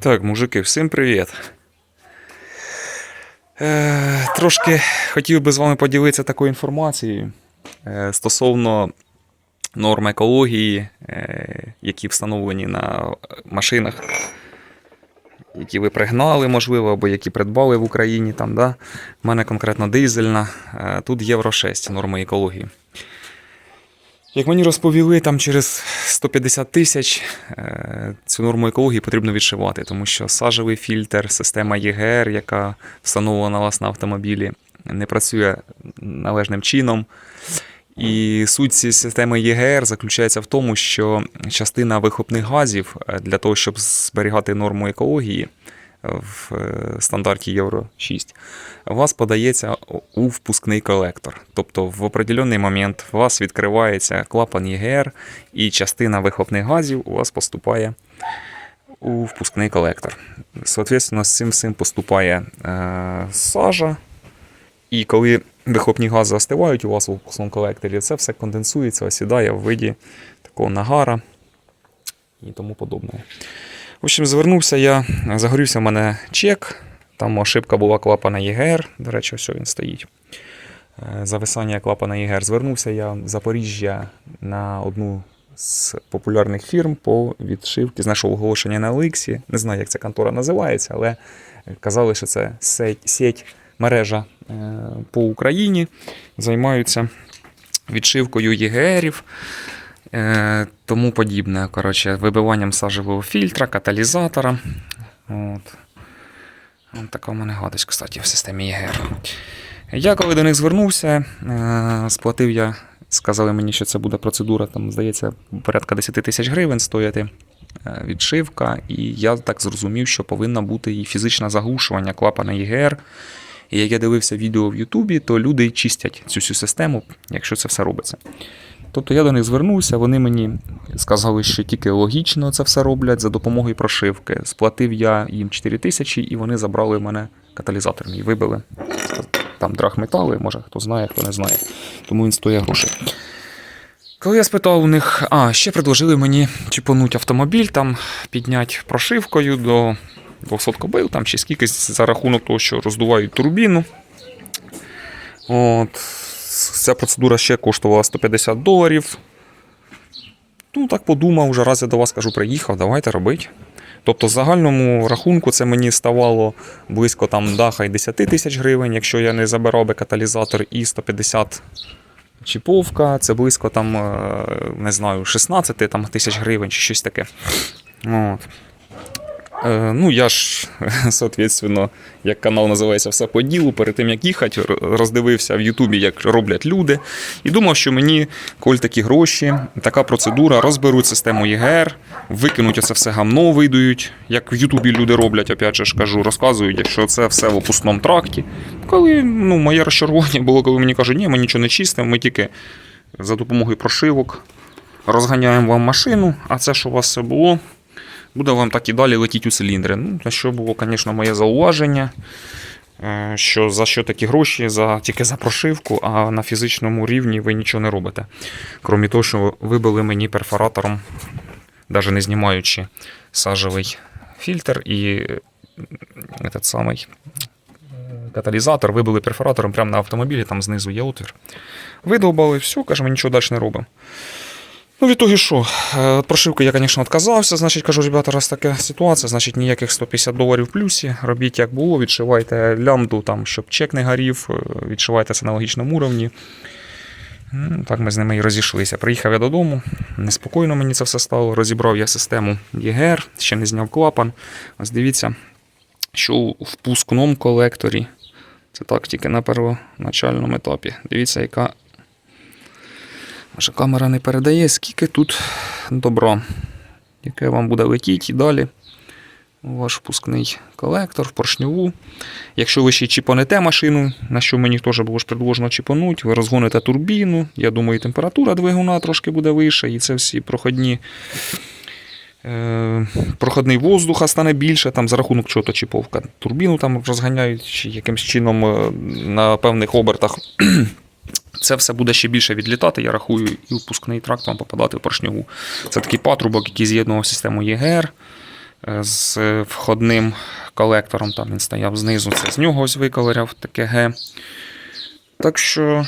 Так, мужики, всім привіт. Е, трошки хотів би з вами поділитися такою інформацією е, стосовно норм екології, е, які встановлені на машинах, які ви пригнали, можливо, або які придбали в Україні. Там, да? У мене конкретно дизельна. Е, тут Євро 6 норми екології. Як мені розповіли, там через 150 тисяч е, цю норму екології потрібно відшивати, тому що сажевий фільтр, система ЄГР, яка встановлена у на автомобілі, не працює належним чином. І суть цієї системи ЄГР заключається в тому, що частина вихопних газів е, для того, щоб зберігати норму екології в е, стандарті Євро 6, вас подається у впускний колектор. Тобто в определенний момент у вас відкривається клапан ЄГР, і частина вихлопних газів у вас поступає у впускний колектор. Соответственно, з цим всім поступає е, сажа. І коли вихлопні гази остивають у вас у впускному колекторі, це все конденсується, осідає в виді такого нагара і тому подобного. В общем, звернувся я, загорівся в мене чек. Там ошибка була клапана ЄГР. До речі, ось він стоїть. Е, Зависання клапана ЄГР. Звернувся я в Запоріжжя на одну з популярних фірм по відшивці. Знайшов оголошення на Еликсі. Не знаю, як ця контора називається, але казали, що це сеть, сеть мережа е, по Україні. Займаються відшивкою ЄГРів. Е, тому подібне. Коротше, вибиванням сажевого фільтра, каталізатора. От. От така в мене гадость, кстати, в системі ЄГР. Я коли до них звернувся, е, сплатив я, сказали мені, що це буде процедура, там, здається, порядка 10 тисяч гривень стояти е, відшивка. І я так зрозумів, що повинно бути і фізичне заглушування клапана ЄГР. І як я дивився відео в Ютубі, то люди чистять цю всю систему, якщо це все робиться. Тобто я до них звернувся, вони мені сказали, що тільки логічно це все роблять за допомогою прошивки. Сплатив я їм 4 тисячі, і вони забрали в мене каталізатор мій, вибили. Там драгметали, може хто знає, хто не знає. Тому він стоїть грошей. Коли я спитав у них, а, ще предложили мені чіпануть автомобіль, там підняти прошивкою до 200 кобил, там чи скільки за рахунок того, що роздувають турбіну. От. Ця процедура ще коштувала 150 доларів. Ну, так подумав, вже раз я до вас кажу, приїхав, давайте робити. Тобто, в загальному рахунку це мені ставало близько там, да, хай 10 тисяч гривень, якщо я не забирав би каталізатор і 150 чіповка, це близько там, е, не знаю, 16 там, тисяч гривень чи щось таке. От. Е, Ну, я ж, соответственно, як канал називається Все по ділу, перед тим як їхати, роздивився в Ютубі, як роблять люди, і думав, що мені, коль такі гроші, така процедура, розберуть систему ЄГР, викинуть оце все гамно, видають, як в Ютубі люди роблять, опять же ж кажу, розказують, якщо це все в опускному тракті. Коли ну, моє розчарування було, коли мені кажуть, ні, ми нічого не чистимо, ми тільки за допомогою прошивок розганяємо вам машину, а це, що у вас все було, буде вам так і далі летіти у циліндри. Ну, на що було, звісно, моє зауваження, е, що за що такі гроші, за, тільки за прошивку, а на фізичному рівні ви нічого не робите. Крім того, що вибили мені перфоратором, навіть не знімаючи сажевий фільтр і е, этот самий е, каталізатор, вибили перфоратором прямо на автомобілі, там знизу є отвір. Видовбали, все, каже, ми нічого далі не робимо. Ну, в ітогі що? Е, Від прошивки я, звісно, відказався. Значить, кажу, ребята, раз така ситуація, значить ніяких 150 доларів в плюсі. Робіть як було, відшивайте лямбду, там, щоб чек не горів, е, відшивайте це на логічному уровні. Ну, Так ми з ними і розійшлися. Приїхав я додому, неспокійно мені це все стало. Розібрав я систему ЄГР, ще не зняв клапан. Ось дивіться, що у впускному колекторі. Це так тільки на первоначальному етапі. Дивіться, яка Наша камера не передає, скільки тут добра, яке вам буде летіти і далі. Ваш впускний колектор в поршньову. Якщо ви ще чіпанете машину, на що мені теж було ж предложено чіпануть, ви розгоните турбіну. Я думаю, температура двигуна трошки буде вища, і це всі проходні. Е, проходний воздуха стане більше, там за рахунок чого-то чіповка. Турбіну там розганяють чи якимось чином е, на певних обертах. Це все буде ще більше відлітати, я рахую, і впускний тракт вам попадати в поршньову. Це такий патрубок, який з'єднував систему ЄГР е, з входним колектором. Там він стояв знизу. Це з нього ось виколеряв таке Г. Так що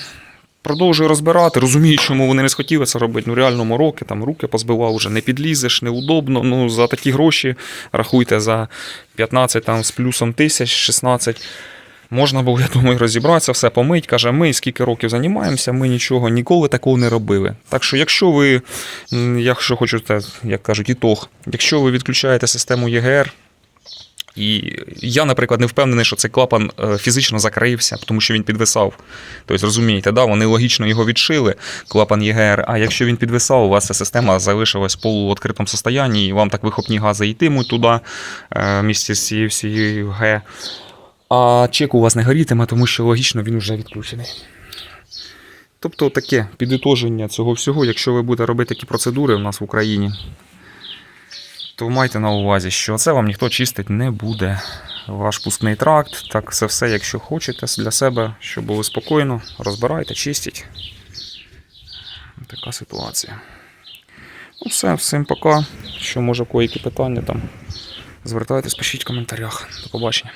продовжую розбирати. Розумію, чому вони не схотіли це робити. Ну реально мороки, там руки позбивав вже не підлізеш, неудобно. Ну за такі гроші рахуйте за 15 там з плюсом тисяч, 16. Можна було, я думаю, розібратися, все помить. Каже, ми скільки років займаємося, ми нічого ніколи такого не робили. Так що, якщо ви, якщо хочете, як кажуть, ітог, якщо ви відключаєте систему ЄГР, і я, наприклад, не впевнений, що цей клапан е, фізично закрився, тому що він підвисав. Тобто, розумієте, да, вони логічно його відшили, клапан ЄГР. А якщо він підвисав, у вас ця система залишилась в полуоткритому стані, і вам так вихопні гази йтимуть туди, е, місці з цією всією Г. А чек у вас не горітиме, тому що логічно він вже відключений. Тобто таке підітоження цього всього, якщо ви будете робити такі процедури у нас в Україні, то майте на увазі, що це вам ніхто чистить не буде. Ваш пускний тракт, так це все, якщо хочете для себе, щоб було спокійно, розбирайте, чистіть. Така ситуація. Ну все, всім пока. Що може в кої які питання там, звертайтесь, пишіть в коментарях. До побачення.